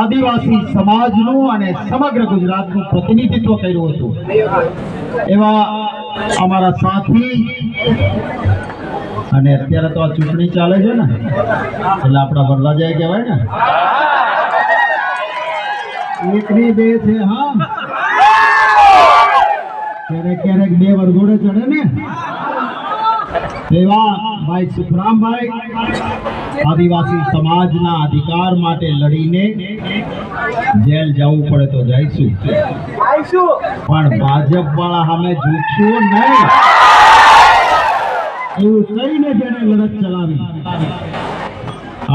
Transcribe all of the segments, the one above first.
આદિવાસી સમાજનું અને સમગ્ર ગુજરાતનું પ્રતિનિધિત્વ કર્યું હતું. એવા અમારા સાથી, અને અત્યારે તો આ ચૂંટણી ચાલે છે ને, એટલે આપણા વરરાજાએ કહેવાય ને, એકની બે છે, હા. ક્યારેક ક્યારેક બે વરઘોડે ચડે ને. એવા ભાઈ સુખરામભાઈ, આદિવાસી સમાજના અધિકાર માટે લડીને જેલ જવું પડે તો જઈશું. પણ ભાજપ વાળા સામે ઝૂકશું નહીં. એવું કહીને જેને લડત ચલાવી.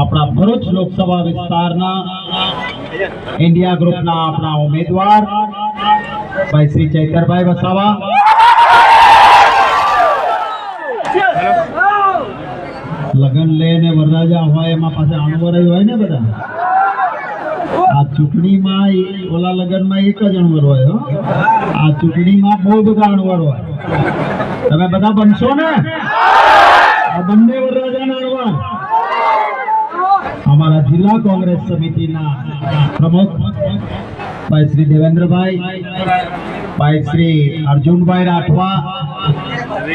આપણા ભરૂચ લોકસભા વિસ્તારના ઇન્ડિયા ગ્રુપના આપણા ઉમેદવાર, ભાઈ શ્રી ચૈતરભાઈ વસાવા લગન લઈને વરરાજા હોય, એમાં પાછા અણવરાય હોય ને બધા? આ ચૂંટણીમાં એ- ઓલા લગનમાં એક જ અણવર હોય. આ ચૂંટણીમાં બહુ બધા અણવર હોય. તમે બધા બનશો ને? આ બંને વરરાજાના અણવર. અમારા જિલ્લા કોંગ્રેસ સમિતિના પ્રમુખ ભાઈ શ્રી દેવેન્દ્રભાઈ, ભાઈ શ્રી અર્જુનભાઈ રાઠવા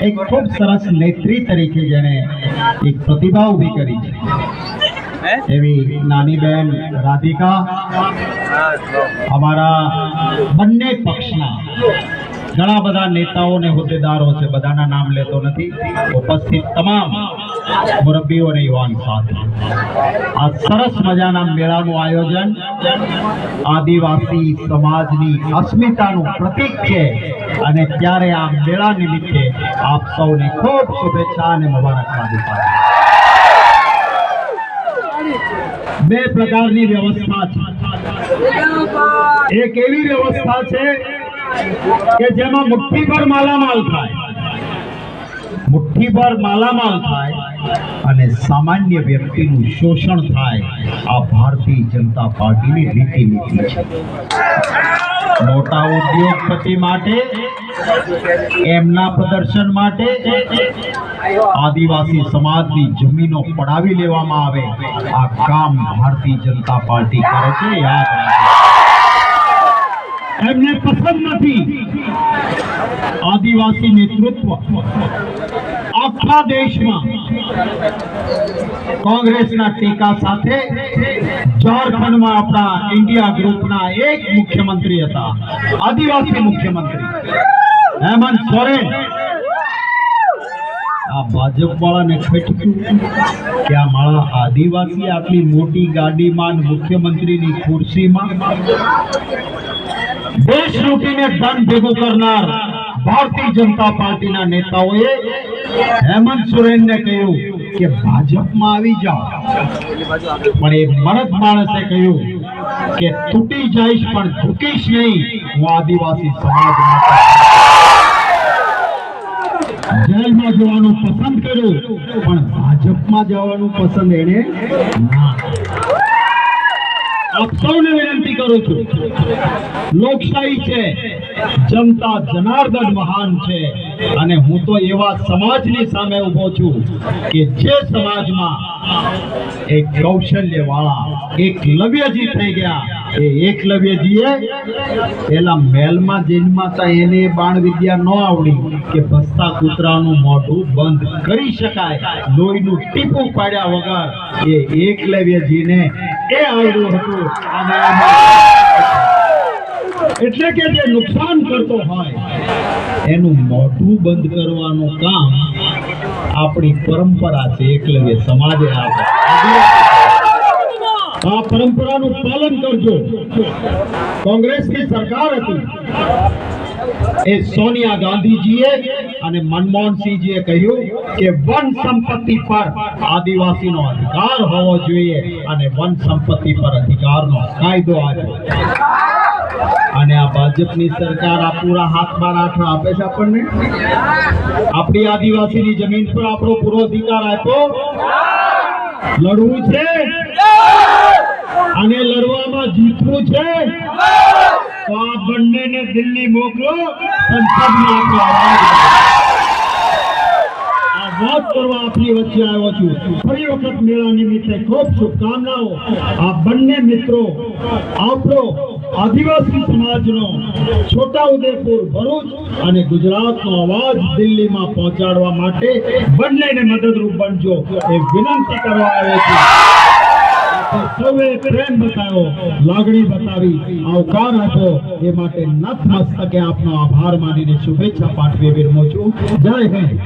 એક ખૂબ સરસ નેત્રી તરીકે જેણે એક પ્રતિભા ઊભી કરી છે. એવી નાની બેન રાધિકા અમારા બંને પક્ષના ઘણા બધા નેતાઓ ને હોદ્દેદારો છે બધાના નામ લેતો નથી. ઉપસ્થિત તમામ મુરબ્બીઓ યુવાન સાથે આ સરસ મજાના મેળાનું આયોજન આદિવાસી સમાજની અસ્મિતાનું પ્રતીક છે અને ત્યારે આ મેળા નિમિત્તે આપ સૌને ખૂબ શુભેચ્છા અને મુબારકબાદી પાઠવું બે પ્રકારની વ્યવસ્થા છે. એક એવી વ્યવસ્થા છે કે જેમાં મુઠ્ઠીભર માલામાલ થાય. મુઠ્ઠીભર માલામાલ થાય અને સામાન્ય વ્યક્તિનું શોષણ થાય, આ ભારતીય જનતા પાર્ટીની રીતિ નીતિ છે. મોટા ઉદ્યોગપતિ માટે, એમના પ્રદર્શન માટે, આદિવાસી સમાજની જમીનો પડાવી લેવામાં આવે, આ કામ ભારતીય જનતા પાર્ટી કરે છે, યાદ રાખજો. એમને પસંદ નથી. આદિવાસી નેતૃત્વ આખા દેશમાં કોંગ્રેસના ટેકા સાથે ઝારખંડમાં આપણા ઇન્ડિયા ગ્રુપના એક મુખ્યમંત્રી હતા, આદિવાસી મુખ્યમંત્રી. હેમંત સોરેન. આ ભાજપ વાળાને ખટક્યું કે આ મારા આદિવાસી, આટલી મોટી ગાડીમાં મુખ્યમંત્રીની ખુરશીમાં. દેશ લૂંટીને ધન ભેગું કરનાર ભારતીય જનતા પાર્ટીના નેતાઓએ હેમંત સોરેનને કહ્યું કે ભાજપમાં આવી જાઓ. પણ એ મરદ માણસે કહ્યું કે તૂટી જઈશ પણ ઝૂકીશ નહીં. હું આદિવાસી સમાજ જેલમાં જવાનું પસંદ કર્યું પણ ભાજપમાં જવાનું પસંદ એને ના આપ સૌને વિનંતી કરું છું. લોકશાહી છે, જનતા જનાર્દન મહાન છે, અને હું તો એવા સમાજની સામે ઊભો છું કે જે સમાજમાં એક કૌશલ્ય વાળા એકલવ્યજી થઈ ગયા. એ એકલવ્યજીએ પેલા મહેલમાં જન્મા એને બાણ વિદ્યા ન આવડી કે ભસતા કૂતરાનું મોઢું બંધ કરી શકાય. લોહીનું ટીપું પાડ્યા વગર એ એકલવ્યજીને એ આવડ્યું હતું. એટલે કે જે નુકસાન કરતો હોય, એનું મોઢું બંધ કરવાનું કામ આપણી પરંપરા છે. એકલવ્ય સમાજે આપે આ પરંપરાનું પાલન કરજો. કોંગ્રેસની સરકાર હતી. એ સોનિયા ગાંધીજીએ અને મનમોહનસિંહજીએ કહ્યું કે વન સંપત્તિ પર આદિવાસીનો અધિકાર હોવો જોઈએ અને વન સંપત્તિ પર અધિકારનો કાયદો આવ્યો અને આ ભાજપની સરકાર આ પૂરા હાથમાં રાઠા આપે છે આપણને? આપણી આદિવાસીની જમીન પર આપણો પૂરો અધિકાર આપ્યો? લડવું છે? અને લડવામાં જીતવું છે? તો આ બંનેને દિલ્હી મોકલો સંસદમાં આપણો. આ વાત કરવા આપની વચ્ચે આવ્યો છું. ફરી વખત મેળા નિમિત્તે ખૂબ શુભકામનાઓ. આ બંને મિત્રો, આપણો આદિવાસી સમાજનો છોટાઉદેપુર ભરૂચ અને ગુજરાતનો અવાજ દિલ્હીમાં પહોંચાડવા માટે બંનેને મદદરૂપ બનજો એ વિનંતી કરવા આવે છું. સૌએ પ્રેમ બતાવ્યો લાગણી બતાવી આવકાર આપ્યો એ માટે નતમસ્તકે આપનો આભાર માનીને શુભેચ્છા પાઠવી વિરમું છું જય હિન્દ